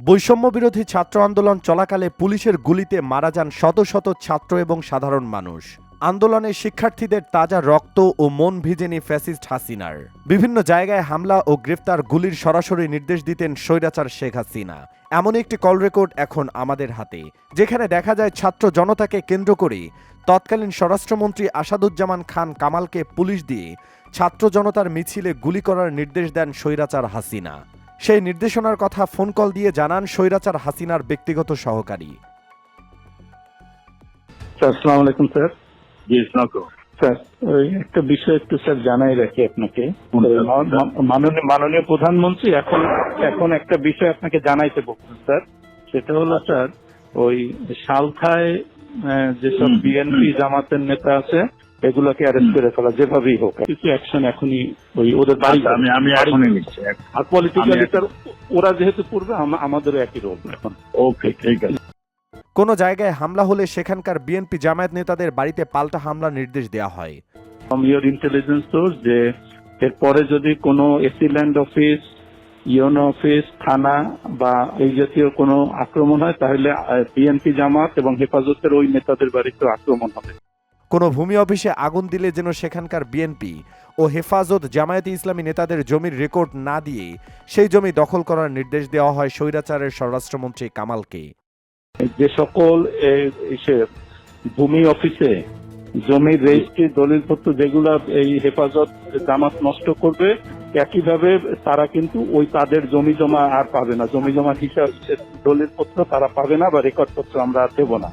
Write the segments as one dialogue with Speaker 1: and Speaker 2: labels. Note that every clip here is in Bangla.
Speaker 1: বৈষম্য বিরোধী ছাত্র আন্দোলন চলাকালে পুলিশের গুলিতে মারা যান শত শত ছাত্র এবং সাধারণ মানুষ। আন্দোলনে শিক্ষার্থীদের তাজা রক্ত ও মন ভিজেনি ফ্যাসিস্ট হাসিনার। বিভিন্ন জায়গায় হামলা ও গ্রেফতার গুলির সরাসরি নির্দেশ দিতেন স্বৈরাচার শেখ হাসিনা। এমন একটি কল রেকর্ড এখন আমাদের হাতে, যেখানে দেখা যায় ছাত্র জনতাকে কেন্দ্র করে তৎকালীন স্বরাষ্ট্রমন্ত্রী আসাদুজ্জামান খান কামালকে পুলিশ দিয়ে ছাত্র জনতার মিছিলে গুলি করার নির্দেশ দেন স্বৈরাচার হাসিনা। সেই নির্দেশনার কথা ফোন কল দিয়ে জানান স্বৈরাচার হাসিনার ব্যক্তিগত সহকারী।
Speaker 2: আসসালামু আলাইকুম স্যার।
Speaker 3: জি
Speaker 2: স্যার একটা বিষয় একটু স্যার জানাই রাখি আপনাকে। মাননীয় মাননীয় প্রধানমন্ত্রী এখন এখন একটা বিষয় আপনাকে জানাইতে বলছেন স্যার। সেটা হলো স্যার ওই সালখায় আহ, যেসব বিএনপি। জামাতের নেতা আছে এগুলোকে অ্যারেস্ট করে ফেলা যেভাবেই হোক। কিছু অ্যাকশন এখনই ওই ওদের বাড়ি
Speaker 3: আচ্ছা, আমি আমি এখনই নিচ্ছি।
Speaker 2: আর পলিটিক্যালি স্যার ওরা যেহেতু পূর্বে আমাদেরও একই রোল এখন।
Speaker 3: ওকে ঠিক আছে।
Speaker 1: কোনো জায়গায় হামলা হলে সেখানকার বিএনপি জামায়াত নেতাদের বাড়িতে পাল্টা হামলা নির্দেশ দেওয়া হয়।
Speaker 2: ফ্রম ইয়োর ইন্টেলিজেন্স সোর্স যে এরপরে যদি কোনো AC land office UNO office থানা বা এই জাতীয় কোনো আক্রমণ হয় তাহলে বিএনপি জামাত এবং হেফাজতের ওই নেতাদের বাড়িতে আক্রমণ হবে।
Speaker 1: কোনো ভূমি অফিসে আগুন দিলে যেন সেখানকার বিএনপি ও হেফাজত জামায়াতে ইসলামী নেতাদের জমির রেকর্ড না দিয়ে সেই জমি দখল করার নির্দেশ দেওয়া হয় স্বৈরাচারের স্বরাষ্ট্রমন্ত্রী কামালকে।
Speaker 2: যে সকল ভূমি অফিসে জমির রেজিস্ট্রি, দলিলপত্র যেগুলা এই হেফাজত জামাত নষ্ট করবে, একইভাবে তারা কিন্তু ওই তাদের জমি জমা আর পাবে না। জমি জমা হিসাব, দলিলপত্র তারা পাবে না বা রেকর্ডপত্র আমরা দেবো না।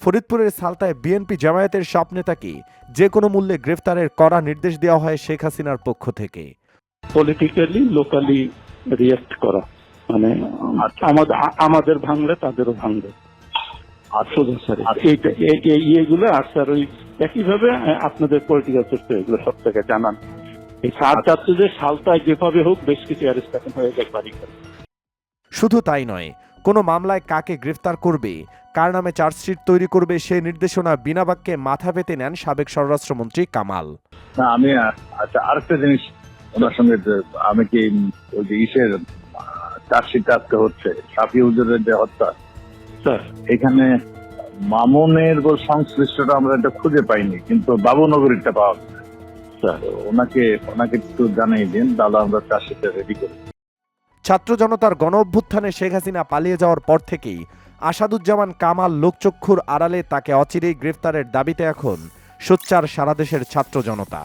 Speaker 1: ফরিদপুরের সালতায় বিএনপি জামায়াতের সব নেতাকে যে কোনো মূল্যে গ্রেফতারের কড়া নির্দেশ দেওয়া হয় শেখ হাসিনার পক্ষ থেকে
Speaker 2: পলিটিক্যালি লোকালি রিয়েক্ট করা মানে
Speaker 3: আচ্ছা।
Speaker 2: আমাদের আমাদের ভাঙলে তাদেরও ভাঙবে
Speaker 3: আচ্ছা।
Speaker 2: ইয়েগুলো আর স্যার ওই একইভাবে আপনাদের পলিটিক্যাল সিস্টেম এগুলো সব থেকে জানান এই সার
Speaker 3: আচ্ছা।
Speaker 2: চাচ্ছে যে সালটায় যেভাবে হোক বেশ কিছু অ্যারেস্ট হয়ে যায় বাড়ি
Speaker 1: শুধু তাই নয় কোনো মামলায় কাকে গ্রেফতার করবে? কার নামে চার্জশিট তৈরি করবে? সেই নির্দেশনা বিনা বাক্যে মাথা পেতে নেন সাবেক স্বরাষ্ট্রমন্ত্রী কামাল।
Speaker 3: আমি আচ্ছা আরেকটা জিনিস ওনার সঙ্গে আমি কি ওই যে ইসের চার্জশিট আজকে হচ্ছে সাফি হুজুরের যে হত্যা
Speaker 2: স্যার।
Speaker 3: এখানে মামুনের সংশ্লিষ্টটা আমরা এটা খুঁজে পাইনি কিন্তু বাবুনগরীরটা পাওয়া গেছে।
Speaker 2: স্যার।
Speaker 3: ওনাকে ওনাকে একটু জানিয়ে দিন তাহলে আমরা চার্জশিটটা রেডি করি
Speaker 1: ছাত্র জনতার গণ অভ্যুত্থানে শেখ হাসিনা পালিয়ে যাওয়ার পর থেকেই আসাদুজ্জামান কামাল লোকচক্ষুর আড়ালে তাকে অচিরেই গ্রেফতারের দাবিতে এখন সোচ্চার সারাদেশের ছাত্র জনতা।